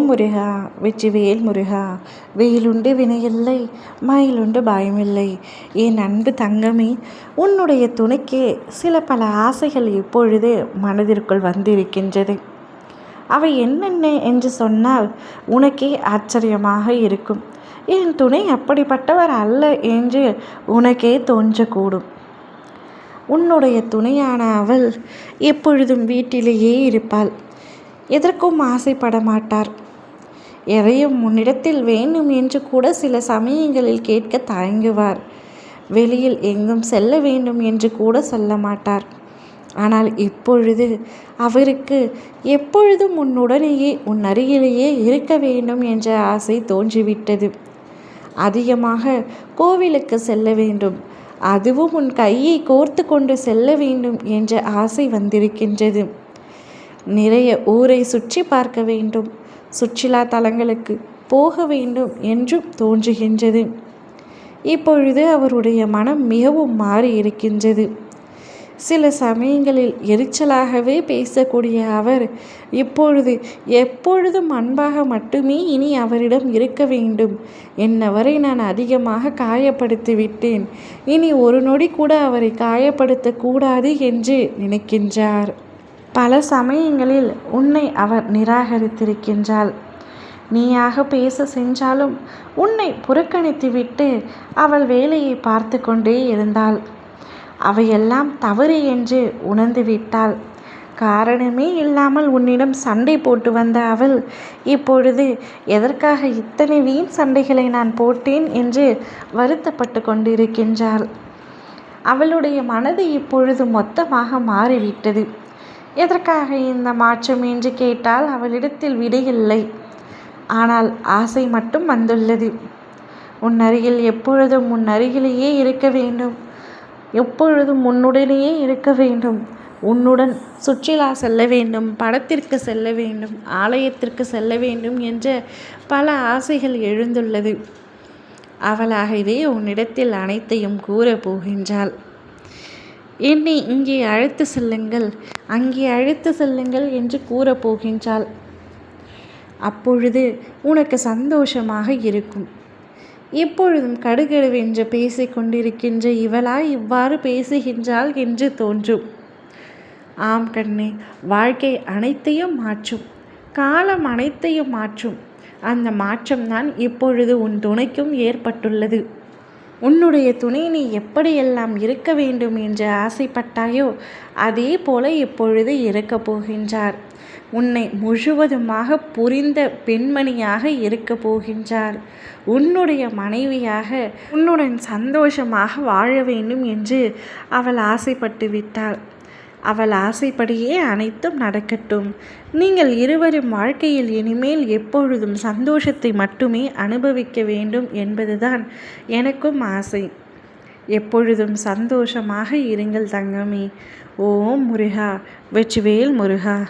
முருகா வெற்றிவேல் முருகா வெயிலுண்டு வினையில்லை மயிலுண்டு பயமில்லை. என் அன்பு தங்கமே உன்னுடைய துணைக்கே சில பல ஆசைகள் இப்பொழுது மனதிற்குள் வந்திருக்கின்றது. அவை என்னென்ன என்று சொன்னால் உனக்கே ஆச்சரியமாக இருக்கும். என் துணை அப்படிப்பட்டவர் அல்ல என்று உனக்கே தோன்றக்கூடும். உன்னுடைய துணையான அவள் எப்பொழுதும் வீட்டிலேயே இருப்பாள். எதற்கும் ஆசைப்பட மாட்டார். எதையும் முன்னிடத்தில் வேண்டும் என்று கூட சில சமயங்களில் கேட்க தயங்குவார். வெளியில் எங்கும் செல்ல வேண்டும் என்று கூட சொல்ல மாட்டார். ஆனால் இப்பொழுது அவருக்கு எப்பொழுதும் உன்னுடனேயே உன் அருகிலேயே இருக்க வேண்டும் என்ற ஆசை தோன்றிவிட்டது. அதிகமாக கோவிலுக்கு செல்ல வேண்டும். அதுவும் உன் கையை கோர்த்து கொண்டு செல்ல வேண்டும் என்ற ஆசை வந்திருக்கின்றது. நிறைய ஊரை சுற்றி பார்க்க வேண்டும். சுற்றுலா தலங்களுக்கு போக வேண்டும் என்றும் தோன்றுகின்றது. இப்பொழுது அவருடைய மனம் மிகவும் மாறி இருக்கின்றது. சில சமயங்களில் எரிச்சலாகவே பேசக்கூடிய அவர் இப்பொழுது எப்பொழுதும் அன்பாக மட்டுமே இனி அவரிடம் இருக்க வேண்டும். என்னவரை நான் அதிகமாக காயப்படுத்தி விட்டேன். இனி ஒரு நொடி கூட அவரை காயப்படுத்தக்கூடாது என்று நினைக்கின்றார். பல சமயங்களில் உன்னை அவர் நிராகரித்திருக்கின்றாள். நீயாக பேச சென்றாலும் உன்னை புறக்கணித்துவிட்டு அவள் வேலையை பார்த்து கொண்டே இருந்தாள். அவையெல்லாம் தவறு என்று உணர்ந்து விட்டாள். காரணமே இல்லாமல் உன்னிடம் சண்டை போட்டு வந்த அவள் இப்பொழுது எதற்காக இத்தனை வீண் சண்டைகளை நான் போட்டேன் என்று வருத்தப்பட்டு கொண்டிருக்கின்றாள். அவளுடைய மனது இப்பொழுது மொத்தமாக மாறிவிட்டது. எதற்காக இந்த மாற்றம் என்று கேட்டால் அவளிடத்தில் விடையில்லை. ஆனால் ஆசை மட்டும் வந்துள்ளது. உன் அருகில் எப்பொழுதும் உன் அருகிலேயே இருக்க வேண்டும். எப்பொழுதும் உன்னுடனேயே இருக்க வேண்டும். உன்னுடன் சுற்றுலா செல்ல வேண்டும் படத்திற்கு செல்ல வேண்டும் ஆலயத்திற்கு செல்ல வேண்டும் என்ற பல ஆசைகள் எழுந்துள்ளது. அவளாகவே உன்னிடத்தில் அனைத்தையும் கூற போகின்றாள். என்னை இங்கே அழைத்து செல்லுங்கள் அங்கே அழைத்து செல்லுங்கள் என்று கூறப் போகின்றாள். அப்பொழுது உனக்கு சந்தோஷமாக இருக்கும். எப்பொழுதும் கடுகடுவென்று பேசிக் கொண்டிருக்கின்ற இவளா இவ்வாறு பேசுகின்றாள் என்று தோன்றும். ஆம் கண்ணே வாழ்க்கை அனைத்தையும் மாற்றும். காலம் அனைத்தையும் மாற்றும். அந்த மாற்றம்தான் இப்பொழுது உன் துணைக்கும் ஏற்பட்டுள்ளது. உன்னுடைய துணை நீ எப்படியெல்லாம் இருக்க வேண்டும் என்று ஆசைப்பட்டாயோ அதே போல இப்பொழுது இருக்கப் போகின்றார். உன்னை முழுவதுமாக புரிந்த பெண்மணியாக இருக்க போகின்றார். உன்னுடைய மனைவியாக உன்னுடன் சந்தோஷமாக வாழ வேண்டும் என்று அவள் ஆசைப்பட்டு விட்டாள். அவள் ஆசைப்படியே அனைத்தும் நடக்கட்டும். நீங்கள் இருவரும் வாழ்க்கையில் இனிமேல் எப்பொழுதும் சந்தோஷத்தை மட்டுமே அனுபவிக்க வேண்டும் என்பதுதான் எனக்கும் ஆசை. எப்பொழுதும் சந்தோஷமாக இருங்கள் தங்கமே. ஓம் முருகா வெற்றிவேல் முருகா.